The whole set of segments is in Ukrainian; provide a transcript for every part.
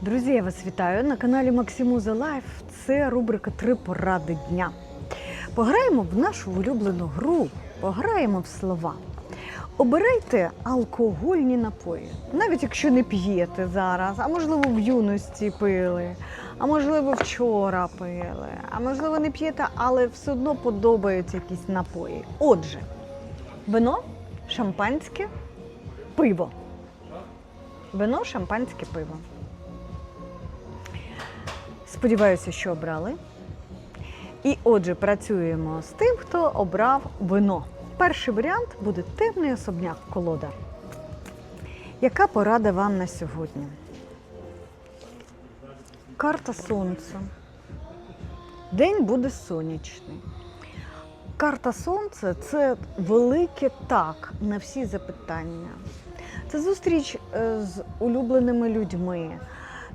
Друзі, я вас вітаю на каналі Максимуза Лайф. Це рубрика Три поради дня. Пограємо в нашу улюблену гру, пограємо в слова. Обирайте алкогольні напої, навіть якщо не п'єте зараз, а можливо в юності пили, а можливо вчора пили, а можливо не п'єте, але все одно подобаються якісь напої. Отже, вино, шампанське, пиво. Вино, шампанське пиво. Сподіваюся, що обрали. І отже, працюємо з тим, хто обрав вино. Перший варіант буде темний особняк колода. Яка порада вам на сьогодні? Карта сонця. День буде сонячний. Карта сонця це велике так на всі запитання. Це зустріч е, з улюбленими людьми.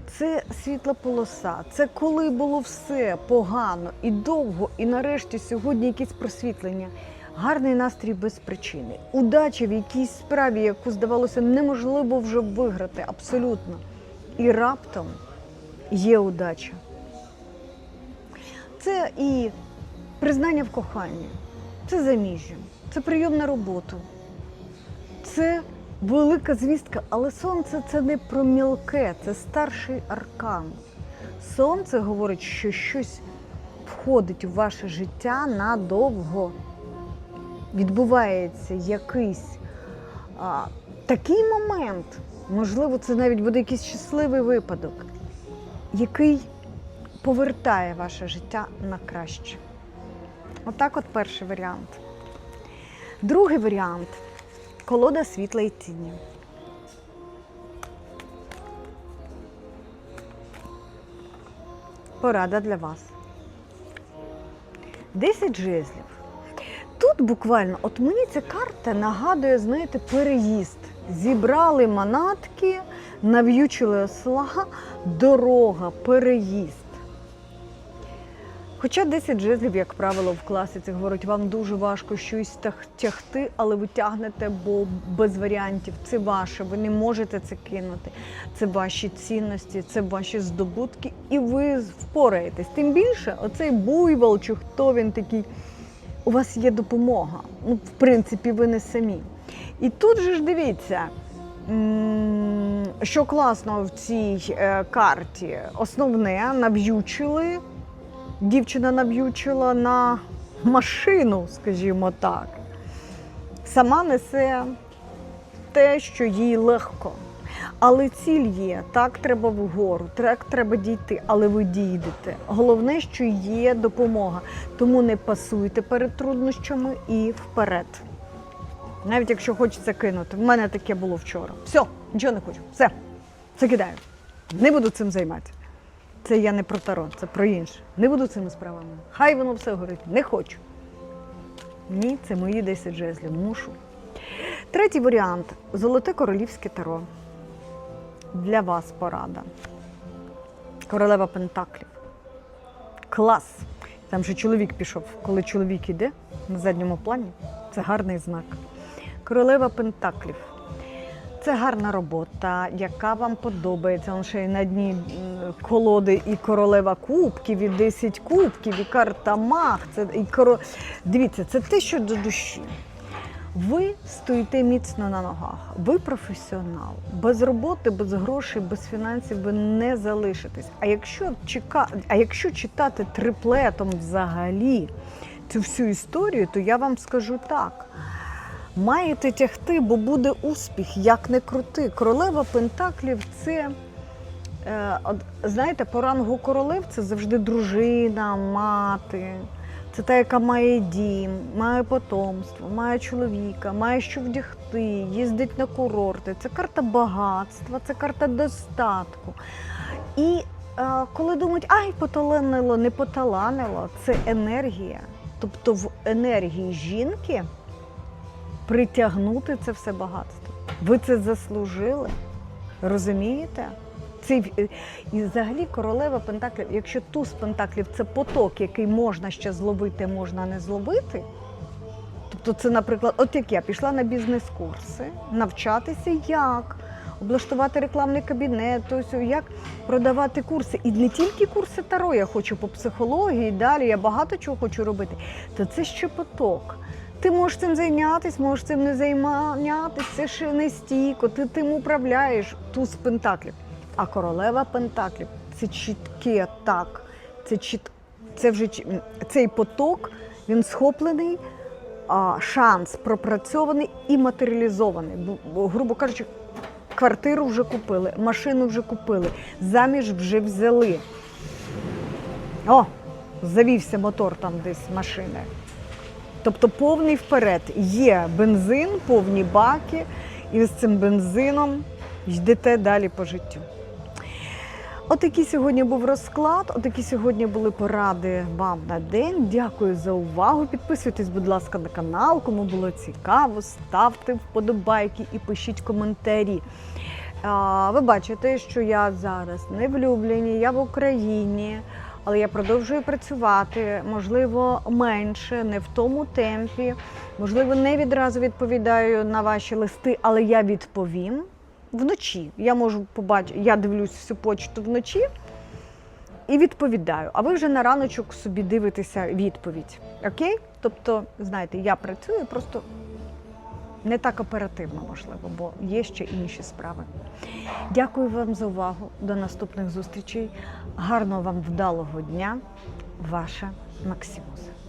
Це світла полоса, це коли було все погано і довго, і нарешті сьогодні якесь просвітлення. Гарний настрій без причини. Удача в якійсь справі, яку здавалося неможливо вже виграти, абсолютно. І раптом є удача. Це і признання в коханні, це заміжжя, це прийом на роботу, це велика звістка, але сонце це не про мілке, це старший аркан. Сонце говорить, що щось входить у ваше життя надовго. Відбувається якийсь а, такий момент, можливо, це навіть буде якийсь щасливий випадок, який повертає ваше життя на краще. Отак, от перший варіант. Другий варіант колода світла і тіні. Порада для вас. 10 жезлів. Тут буквально, от мені ця карта нагадує, знаєте, переїзд. Зібрали манатки, нав'ючили осла, дорога, переїзд. Хоча 10 жезлів, як правило, в класиці говорять, вам дуже важко щось тягти, але ви тягнете, бо без варіантів. Це ваше, ви не можете це кинути. Це ваші цінності, це ваші здобутки, і ви впораєтесь. Тим більше, оцей буйвол, чи хто він такий, у вас є допомога. Ну, в принципі, ви не самі. І тут же ж дивіться. Що класно в цій е, карті? Основне нав'ючили дівчина нав'ючила на машину, скажімо так. Сама несе те, що їй легко. Але ціль є, так треба вгору, так треба дійти, але ви дійдете. Головне, що є допомога. Тому не пасуйте перед труднощами і вперед. Навіть якщо хочеться кинути. В мене таке було вчора. Все, нічого не хочу. Все, це кидаю. Не буду цим займатися. Це я не про таро, це про інше. Не буду цими справами. Хай воно все горить. Не хочу. Ні, це мої 10 жезлів. Мушу. Третій варіант золоте королівське таро. Для вас порада. Королева Пентаклів. Клас. Там же чоловік пішов. Коли чоловік іде на задньому плані, це гарний знак. Королева Пентаклів. Це гарна робота, яка вам подобається. Он ще й на дні колоди і королева кубків, і 10 кубків, і карта мах. Це і коро... Дивіться, це те, що до душі. Ви стоїте міцно на ногах, ви професіонал. Без роботи, без грошей, без фінансів ви не залишитесь. А якщо чека... а якщо читати триплетом взагалі цю всю історію, то я вам скажу так. Маєте тягти, бо буде успіх, як не крути. Королева Пентаклів це, е, знаєте, по рангу королев це завжди дружина, мати. Це та, яка має дім, має потомство, має чоловіка, має що вдягти, їздить на курорти. Це карта багатства, це карта достатку. І е, коли думають, ай, поталанило, не поталанило, це енергія. Тобто в енергії жінки притягнути це все багатство. Ви це заслужили. Розумієте? Це, і взагалі королева Пентаклів, якщо туз Пентаклів це поток, який можна ще зловити, можна не зловити. Тобто, це, наприклад, от як я пішла на бізнес-курси, навчатися, як облаштувати рекламний кабінет, тобто як продавати курси. І не тільки курси Таро, я хочу по психології, далі я багато чого хочу робити. То це ще поток. Ти можеш цим зайнятися, можеш цим не займатися, це ще не стійко, ти тим управляєш туз пентаклів. А королева пентаклів це чіткий атак, це чіт... це вже цей поток, він схоплений, а, шанс пропрацьований і матеріалізований. Бо, грубо кажучи, квартиру вже купили, машину вже купили, заміж вже взяли. О, завівся мотор там десь машини. Тобто повний вперед. Є бензин, повні баки, і з цим бензином йдете далі по життю. Отакий сьогодні був розклад, отакі сьогодні були поради вам на день. Дякую за увагу. Підписуйтесь, будь ласка, на канал. Кому було цікаво, ставте вподобайки і пишіть коментарі. Ви бачите, що я зараз не в Любліні, я в Україні, але я продовжую працювати, можливо, менше, не в тому темпі, можливо, не відразу відповідаю на ваші листи, але я відповім вночі. Я можу побачити, я дивлюсь всю почту вночі і відповідаю. А ви вже на раночок собі дивитеся відповідь. Окей? Тобто, знаєте, я працюю просто не так оперативно, можливо, бо є ще інші справи. Дякую вам за увагу. До наступних зустрічей. Гарного вам вдалого дня. Ваша Максимуса.